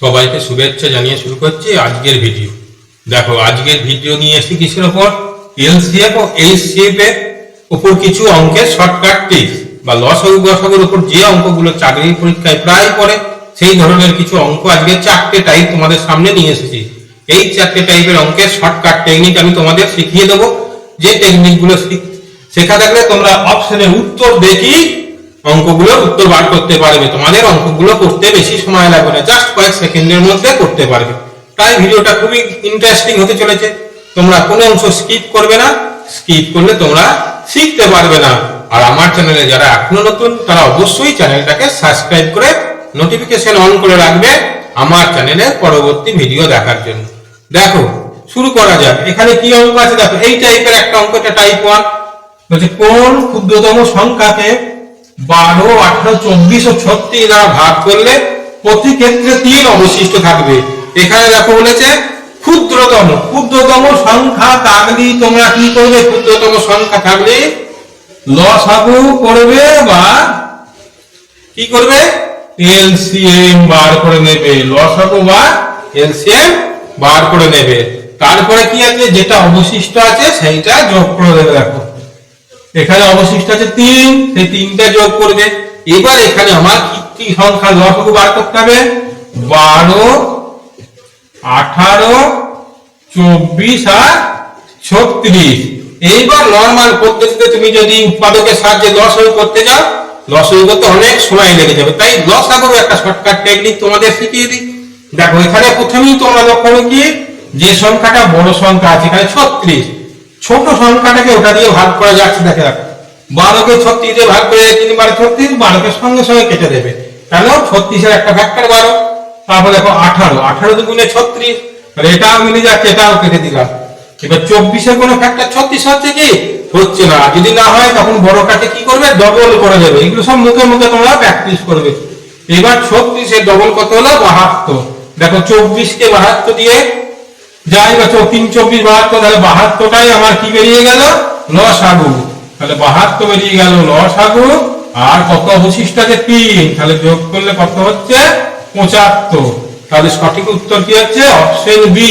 সবাইকে শুভেচ্ছা জানিয়ে শুরু করছি আজকের ভিডিও। দেখো, আজকের ভিডিও নিয়ে এসেছি কিসের ওপর? এলসিএফ ও এইচসিএফ এর উপর কিছু অঙ্কের শর্টকাট টিপস বা লসাগু গসাগুর উপর যে অঙ্কগুলো চাকরির পরীক্ষায় প্রায় পড়ে, সেই ধরনের কিছু অঙ্ক আজকে চারটে টাইপ তোমাদের সামনে নিয়ে এসেছি। এই চারটে টাইপের অঙ্কের শর্টকাট টেকনিক আমি তোমাদের শিখিয়ে দেবো। যে টেকনিকগুলো শিখ- শেখা থাকলে তোমরা অপশনের উত্তর দেখি। অঙ্কগুলোর উত্তর বার করতে পারবে। তোমাদের অঙ্কগুলো করতে বেশি সময় লাগবে না জাস্ট কয়েক সেকেন্ডের মধ্যে করতে পারবে। তাই ভিডিওটা খুবই ইন্টারেস্টিং হতে চলেছে। তোমরা কোনো অংশ স্কিপ করবে না স্কিপ করলে তোমরা শিখতে পারবে না। আর আমার চ্যানেলে যারা এখনও নতুন, তারা অবশ্যই চ্যানেলটাকে সাবস্ক্রাইব করে নোটিফিকেশন অন করে রাখবে আমার চ্যানেলে পরবর্তী ভিডিও দেখার জন্য। দেখো, শুরু করা যাক। এখানে কি অঙ্ক আছে? দেখো, এই টাইপের একটা অঙ্ক, এটা টাইপ ওয়ান বলছে, কোন ক্ষুদ্রতম সংখ্যাকে বারো, আঠারো, চব্বিশ ও ছত্রিশ দ্বারা ভাগ করলে প্রতি ক্ষেত্রে তিন অবশিষ্ট থাকবে। এখানে দেখো বলেছে, ক্ষুদ্রতম। ক্ষুদ্রতম সংখ্যা থাকলে তোমরা কি করবে? ক্ষুদ্রতম সংখ্যা থাকলে লসাগু করবে বা কি করবে? এলসিএম বার করে নেবে। লসাগু বা এলসিএম বার করে নেবে। তারপরে কি আছে? যেটা অবশিষ্ট আছে, সেইটা যোগ করে দেবে, দেখো। এখানে অবশিষ্ট আছে তিন, সেই তিনটা যোগ করবে। এবার এখানে আমার কি সংখ্যা লসাগু বার করতে হবে? বারো, আঠারো, চব্বিশ আর ছত্রিশ। এইবার নর্মাল পদ্ধতিতে তুমি যদি উৎপাদকের সাহায্যে লসাগু করতে যাও লসাগু করতে অনেক সময় লেগে যাবে। তাই লসাগুর একটা শর্টকাট টেকনিক তোমাদের শিখিয়ে দিই। দেখো, এখানে প্রথমেই তোমরা লক্ষ্য কি? যে সংখ্যাটা বড় সংখ্যা আছে, এখানে ছত্রিশ। ছোট সংখ্যাটাকে ওটা দিয়ে ভাগ করা যাচ্ছে, দেখে রাখো। বারোকে ছত্রিশ দিয়ে ভাগ করে তিন বারো ছত্রিশ, বারোকে সঙ্গে সঙ্গে কেটে দেবে। কেন ছত্রিশের একটা ফ্যাক্টর বারো, তারপর দেখো আঠারো। আঠারো দুগুণে ছত্রিশ, তাহলে এটাও মিলে যাচ্ছে, এটাও কেটে দিলাম। এবার চব্বিশের কোনো ফ্যাক্টর ছত্রিশ হচ্ছে কি? হচ্ছে না। যদি না হয়, তখন বড় কাটে কি করবে? ডবল করে দেবে। এগুলো সব মুখে মুখে তোমরা প্র্যাকটিস করবে। এবার ছত্রিশের ডবল কত হলো? বাহাত্তর। দেখো, চব্বিশকে বাহাত্তর দিয়ে যাই বা তিন চব্বিশ বাহাত্তর, তাহলে বাহাত্তরটাই আমার কি বেরিয়ে গেল? লসাগু। তাহলে বাহাত্তর বেরিয়ে গেল লসাগু। আর কত অবশিষ্ট আছে? তিন। তাহলে যোগ করলে কত হচ্ছে? পঁচাত্তর। তাহলে সঠিক উত্তর কি হচ্ছে? Option B.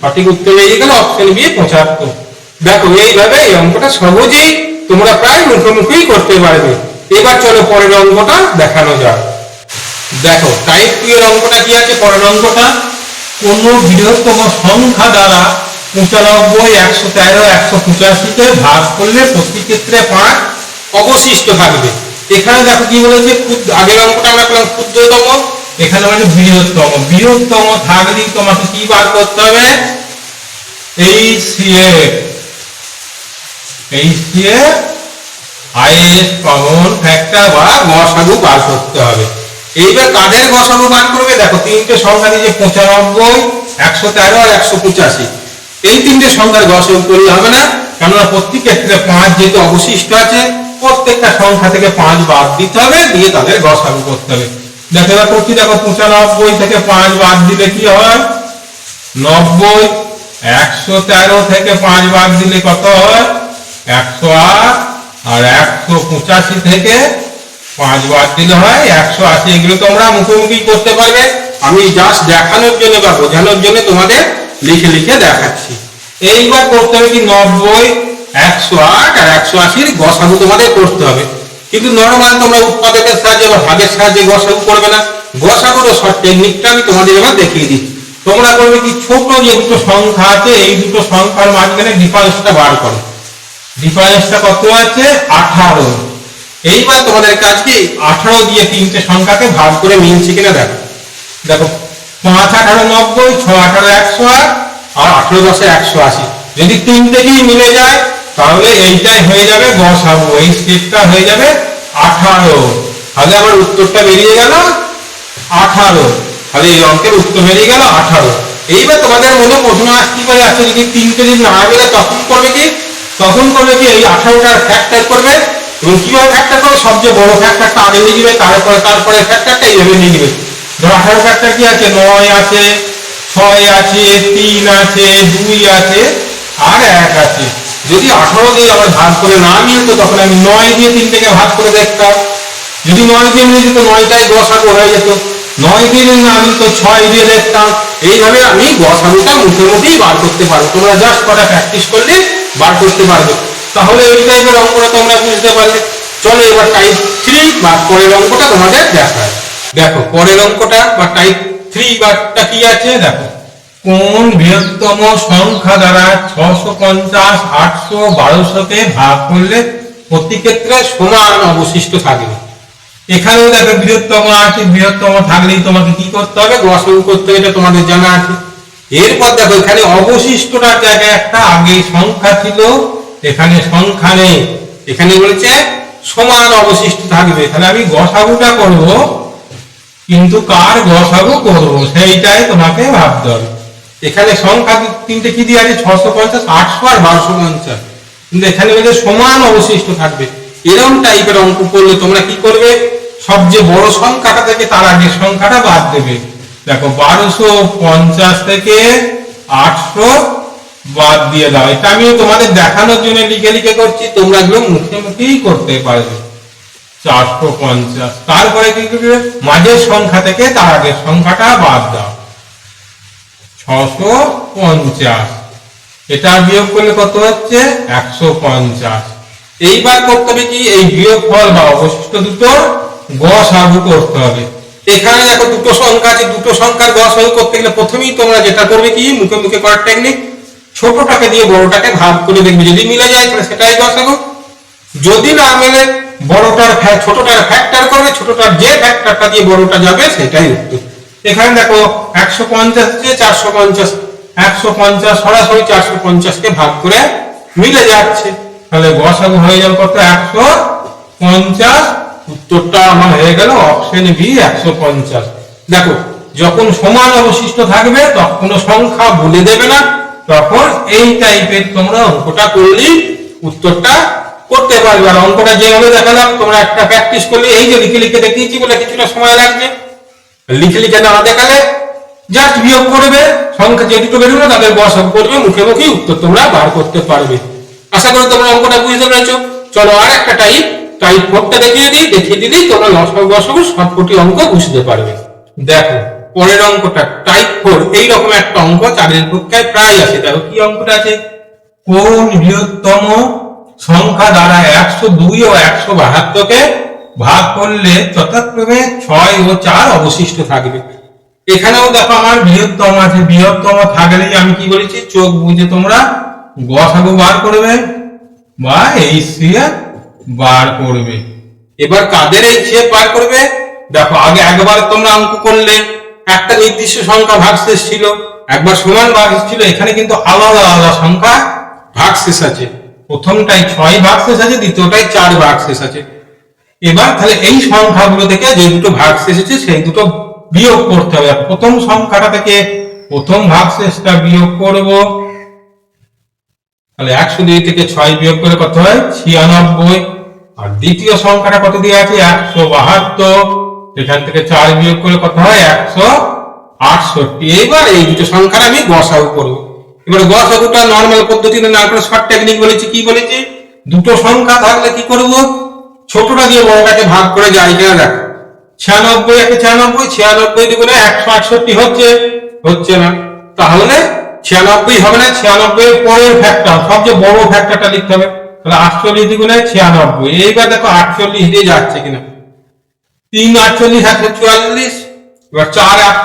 সঠিক উত্তর বেরিয়ে গেল, অপশন বি, পঁচাত্তর। দেখো, এইভাবে এই অঙ্কটা সহজেই তোমরা প্রায় মুখোমুখি করতে পারবে। এবার চলো পরের অঙ্কটা দেখানো যাক। দেখো টাইপ টু এর অঙ্কটা কি আছে? পরের অঙ্কটা। কোন বৃহত্তম সংখ্যা দ্বারা পঁচানব্বই, একশো তেরো, একশো পঁচাশিকে ভাগ করলে প্রতি ক্ষেত্রে পাঁচ অবশিষ্ট থাকবে। এখানে দেখো কি বলেছে ক্ষুদ্র আগের অঙ্কটা আমরা পেলাম ক্ষুদ্রতম, এখানে মানে বৃহত্তম। বৃহত্তম থাকলেই তোমাকে কি বার করতে হবে? এই সিএফ আইএস কমন ফ্যাক্টর বা গসাগু বার করতে হবে। এইবার কাদের গসাগু বার করবে? দেখো, তিনটে সংখ্যা দিয়ে পঁচানব্বই, একশো তেরো আর একশো পঁচাশি। এই তিনটে সংখ্যার গসাগু করলে হবে না, কেননা প্রত্যেক ক্ষেত্রে পাঁচ যেহেতু অবশিষ্ট আছে, প্রত্যেকটা সংখ্যা থেকে পাঁচ বাদ দিতে হবে, দিয়ে তাদের গসাগু করতে হবে। দেখো, এবার করছি দেখো, পঁচানব্বই থেকে পাঁচ বাদ দিলে কি হয়? নব্বই, একশো তেরো থেকে পাঁচ বাদ দিলে কত হয়? একশো আট আর একশো পঁচাশি থেকে পাঁচ বাদ দিলে হয়, একশো আশি, এগুলো তোমরা মুখোমুখি করতে পারবে। আমি জাস্ট দেখানোর জন্য বা বোঝানোর জন্য তোমাদের লিখে লিখে দেখাচ্ছি। এইবার করতে হবে কি নব্বই, একশো আট আর একশো আশির গসাগু তোমাদের করতে হবে। কিন্তু নর্মাল তোমরা উৎপাদকের সাহায্যে বা ভাগের সাহায্যে গসাগু করবে না। গসাগুর শর্ট টেকনিকটা আমি তোমাদের এবার দেখিয়ে দিচ্ছি। তোমরা করবে কি ছোট যে দুটো সংখ্যা আছে, এই দুটো সংখ্যার মাঝখানে ডিফারেন্সটা বার করো। ডিফারেন্সটা কত আছে? আঠারো। এইবার তোমাদের কাজ কি? আঠারো দিয়ে তিনটে সংখ্যাকে ভাগ করে মিলছে কিনা দেখো। দেখো, পাঁচ, আঠারো, নব্বই, ছ, আঠারো, একশো আট, আর আঠারো দশে একশো আশি। যদি তিন থেকেই মিলে যায়, তাহলে এইটাই হয়ে যাবে বসাবো এই স্টেপটা হয়ে যাবে আঠারো। তাহলে আমার উত্তরটা বেরিয়ে গেল আঠারো। তাহলে এই অঙ্কের উত্তর বেরিয়ে গেল আঠারো। এইবার তোমাদের মনে প্রশ্ন আসতে পারে আছে যদি তিনটে যদি না মিলে, তখন করবে কি? তখন করবে কি? এই আঠারোটার ফ্যাক্টর করবে। এবং কীভাবে ফ্যাক্টর করবে সবচেয়ে বড় ফ্যাক্টরটা আগে নিয়ে যাবে তারপরে তারপরে ফ্যাক্টরটা এইভাবে নিয়ে যাবে ধরো আঠারো ফ্যাক্টর কি আছে? নয় আছে, ছয় আছে, তিন আছে, দুই আছে, আর এক আছে। যদি আঠারো দিয়ে আমার ভাগ করে না মিলতো তখন আমি নয় দিয়ে তিন থেকে ভাগ করে দেখতাম। যদি নয় দিয়ে মিলে যেত, নয়টাই আগে হয়ে যেত। নয় দিয়ে না আমি তো ছয় দিয়ে দেখতাম। এইভাবে আমি গসাগুটা মুখে মুখেই বার করতে পারব। তোমরা জাস্ট কটা প্র্যাকটিস করলে বার করতে পারবে। তাহলে এই টাইপের অঙ্কটা তোমরা বুঝতে পারলে। চলো এবার টাইপ থ্রি বা পরের অঙ্কটা তোমাদের দেখায়। দেখো, পরের অঙ্কটা বা টাইপ থ্রি বারটা কি আছে? দেখো। কোন বৃহত্তম সংখ্যা দ্বারা ছশো পঞ্চাশ, আটশো, বারোশোকে ভাগ করলে প্রতি ক্ষেত্রে সমান অবশিষ্ট থাকবে। এখানেও দেখো বৃহত্তম আছে, বৃহত্তম থাকলেই তোমাকে কি করতে হবে? গসল করতে হবে, এটা তোমাদের জানা আছে। এরপর দেখো, এখানে অবশিষ্টটার জায়গায় একটা আগে সংখ্যা ছিল এখানে সংখ্যা নেই এখানে বলেছে সমান অবশিষ্ট থাকবে। তাহলে আমি গসাগুটা করব, কিন্তু কার গসাগু করব? সেইটাই তোমাকে ভাবতে হবে। এখানে সংখ্যা তিনটে কি দিয়ে আছে? ছশো পঞ্চাশ, আটশো আর বারোশো পঞ্চাশ। কিন্তু এখানে বলছে সমান অবশিষ্ট থাকবে। এরকম টাইপের অঙ্ক করলে তোমরা কি করবে? সবচেয়ে বড় সংখ্যাটা থেকে তার আগের সংখ্যাটা বাদ দেবে। দেখো, বারোশো পঞ্চাশ থেকে আটশো বাদ দিয়ে দাও। এটা আমি তোমাদের দেখানোর জন্য লিখে লিখে করছি, তোমরা এগুলো মুখে মুখেই করতে পারবে। চারশো পঞ্চাশ। তারপরে কি করবে? মাঝের সংখ্যা থেকে তার আগের সংখ্যাটা বাদ দাও। ছশো পঞ্চাশ। এটা বিয়োগ করলে কত হচ্ছে? একশো পঞ্চাশ। এইবার করতে হবে কি? এই বিয়োগ ফল বা অবশিষ্ট দুটো গসাগু করতে হবে। এখানে দেখো দুটো সংখ্যা আছে, দুটো সংখ্যার গসাগু করতে গেলে প্রথমেই তোমরা যেটা করবে কি? মুখে মুখে করার টেকনিক ছোটটাকে দিয়ে বড়টাকে ভাগ করে দেখবে, যদি মিলে যায় তাহলে সেটাই গসাগু যদি না মেলে, বড়টার ছোটটার ফ্যাক্টর করবে ছোটটার যে ফ্যাক্টরটা দিয়ে বড়টা যাবে, সেটাই উত্তর। এখানে দেখো একশো পঞ্চাশ যে চারশো পঞ্চাশ, একশো পঞ্চাশ সরাসরি চারশো পঞ্চাশকে ভাগ করে মিলে যাচ্ছে। তাহলে গসাগু হয়ে যাবে কত? একশো পঞ্চাশ। উত্তরটা আমার হয়ে গেল অপশন বি একশো পঞ্চাশ। দেখো, যখন সমান অবশিষ্ট থাকবে তখন সংখ্যা বলে দেবে না। তখন এই টাইপের তোমরা অঙ্কটা করলেই উত্তরটা করতে পারবে। আর অঙ্কটা যেভাবে দেখালাম, তোমরা একটা প্র্যাকটিস করলে এই যে লিখে লিখে দেখিয়েছি বলে কিছুটা সময় লাগবে। লিখে লিখে না দেখালে জাস্ট বিয়োগ করবে, সংখ্যা যে দুটো বেরোবে তাদের গসব করবে, মুখে মুখেই উত্তর তোমরা বার করতে পারবে। আশা করি তোমরা অঙ্কটা বুঝতে পেরেছ। চলো আর একটা টাইপ টাইপ ফোরটা দেখিয়ে দিই। দেখিয়ে দিলেই তোমরা লসক গসক সবকটি অঙ্ক বুঝতে পারবে। দেখো পরের অঙ্কটা টাইপ ফোর এইরকম একটা অঙ্ক চারের পরীক্ষায় প্রায় আসে দেখো কি অঙ্কটা আছে? কোন বৃহত্তম সংখ্যা দ্বারা একশো দুই ও একশো বাহাত্তরকে ভাগ করলে যথাক্রমে ছয় ও চার অবশিষ্ট থাকবে। এখানেও দেখো আমার বৃহত্তম আছে। বৃহত্তম থাকলেই আমি কি বলেছি চোখ বুঝে তোমরা গসাগু বার করবে বা এই সিএ বার করবে। এবার কাদের এই সিএ বার করবে? দেখো আগে একবার তোমরা অঙ্ক করলে। একটা নির্দিষ্ট সংখ্যা ভাগশেষ ছিল, একবার সমান ভাগশেষ ছিল, এখানে কিন্তু আলাদা আলাদা সংখ্যা ভাগশেষ আছে। প্রথমটাই ছয় ভাগশেষ আছে দ্বিতীয়টাই চার ভাগশেষ আছে। এবার তাহলে এই সংখ্যাগুলো থেকে যে দুটো ভাগ এসেছে সেই দুটো বিয়োগ করতে হবে। প্রথম সংখ্যাটা থেকে প্রথম ভাগ শেষটা বিয়োগ করব। তাহলে একশো দুই থেকে ছয় বিয়োগ করে কত হয়? ছিয়ানব্বই। আর দ্বিতীয় সংখ্যাটা কত দিয়ে আছে? একশো বাহাত্তর। এখান থেকে চার বিয়োগ করে কত হয়? একশো আটষট্টি। এইবার এই দুটো সংখ্যার আমি গসাগু করব। এবার গসাগুটা নর্মাল পদ্ধতিতে না করে শর্ট টেকনিক বলেছি, কি বলেছি? দুটো সংখ্যা থাকলে কি করব? ছোটটা দিয়ে বড়টাকে ভাগ করে যাই কিনা দেখ। ছিয়ানব্বই একে ছিয়ানব্বই ছিয়ানব্বই দুগুণে একশো আটষট্টি হচ্ছে? হচ্ছে না। তাহলে ছিয়ানব্বই হবে না ছিয়ানব্বই পরের ফ্যাক্টর সবচেয়ে বড় ফ্যাক্টরটা লিখতে হবে। তাহলে আটচল্লিশ দুগুণে ছিয়ানব্বই। এইবার দেখো আটচল্লিশ দিয়ে যাচ্ছে কিনা। তিন আটচল্লিশ, একশো চুয়াল্লিশ, এবার চার আট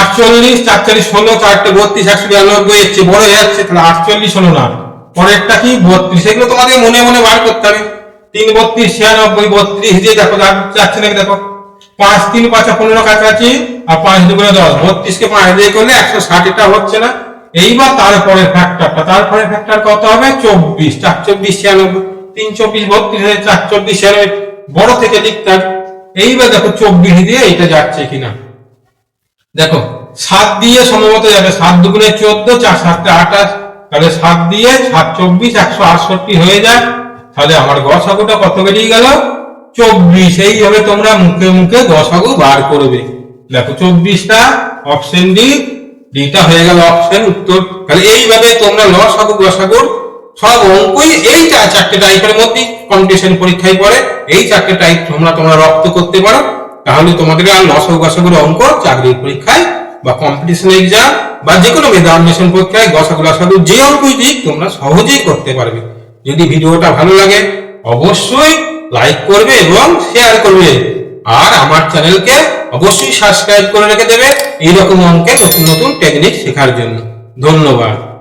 আটচল্লিশ, চারচল্লিশ ষোলো চারটে বত্রিশ, একশো বিরানব্বই এর চেয়ে বড় হয়ে যাচ্ছে, তাহলে আটচল্লিশ হলো না। পরেরটা কি? বত্রিশ। এগুলো তোমাদের মনে মনে বার করতে হবে। তিন বত্রিশ, ছিয়ানব্বই, বত্রিশ দিয়ে দেখো যাচ্ছে নাকি দেখো। পাঁচ, তিন, পাঁচা, পনেরো কাছাকাছি, আর পাঁচ দুগুণে দশ। বত্রিশকে পাঁচ দিয়ে করলে একশো ষাটটা হচ্ছে না। এইবার তারপরে ফ্যাক্টরটা তারপরে ফ্যাক্টর কত হবে? চব্বিশ চার চব্বিশ ছিয়ানব্বই, তিন, চব্বিশ, বত্রিশ চার চব্বিশ ছিয়ানব্বই, বড় থেকে লিখতে হবে এইবার দেখো চব্বিশ দিয়ে এইটা যাচ্ছে কিনা। দেখো, সাত দিয়ে সম্ভবত যাবে। সাত দুগুণে চোদ্দ, চার সাতটা আঠাশ। তাহলে সাত দিয়ে সাত চব্বিশ, একশো আটষট্টি হয়ে যায়। তাহলে আমার গসাগুটা কত বেরিয়ে গেল? চব্বিশ। এইভাবে তোমরা মুখে মুখে গসাগু বার করবে। দেখো, চব্বিশটা অপশন ডি ডিটা হয়ে গেল অপশন উত্তর। তাহলে এইভাবে তোমরা লসাগু, গসাগুর সব অঙ্কই এই চা- চারটে টাইপের মধ্যে কম্পিটিশন পরীক্ষায় পড়ে, এই চারটে টাইপ তোমরা তোমরা রপ্ত করতে পারো। তাহলে তোমাদের আর লসক গসাগুলো অঙ্ক, চাকরির পরীক্ষায় বা কম্পিটিশন এক্সাম বা যে কোনো মেধা অন্বেষণ পরীক্ষায়, গসাগুলো লসাগু যে অঙ্কই দিক, তোমরা সহজেই করতে পারবে। যদি ভিডিওটা ভালো লাগে, অবশ্যই লাইক করবে এবং শেয়ার করবে। আর আমার চ্যানেলকে অবশ্যই সাবস্ক্রাইব করে রেখে দেবে। এইরকম অঙ্কের নতুন নতুন টেকনিক শেখার জন্য। ধন্যবাদ।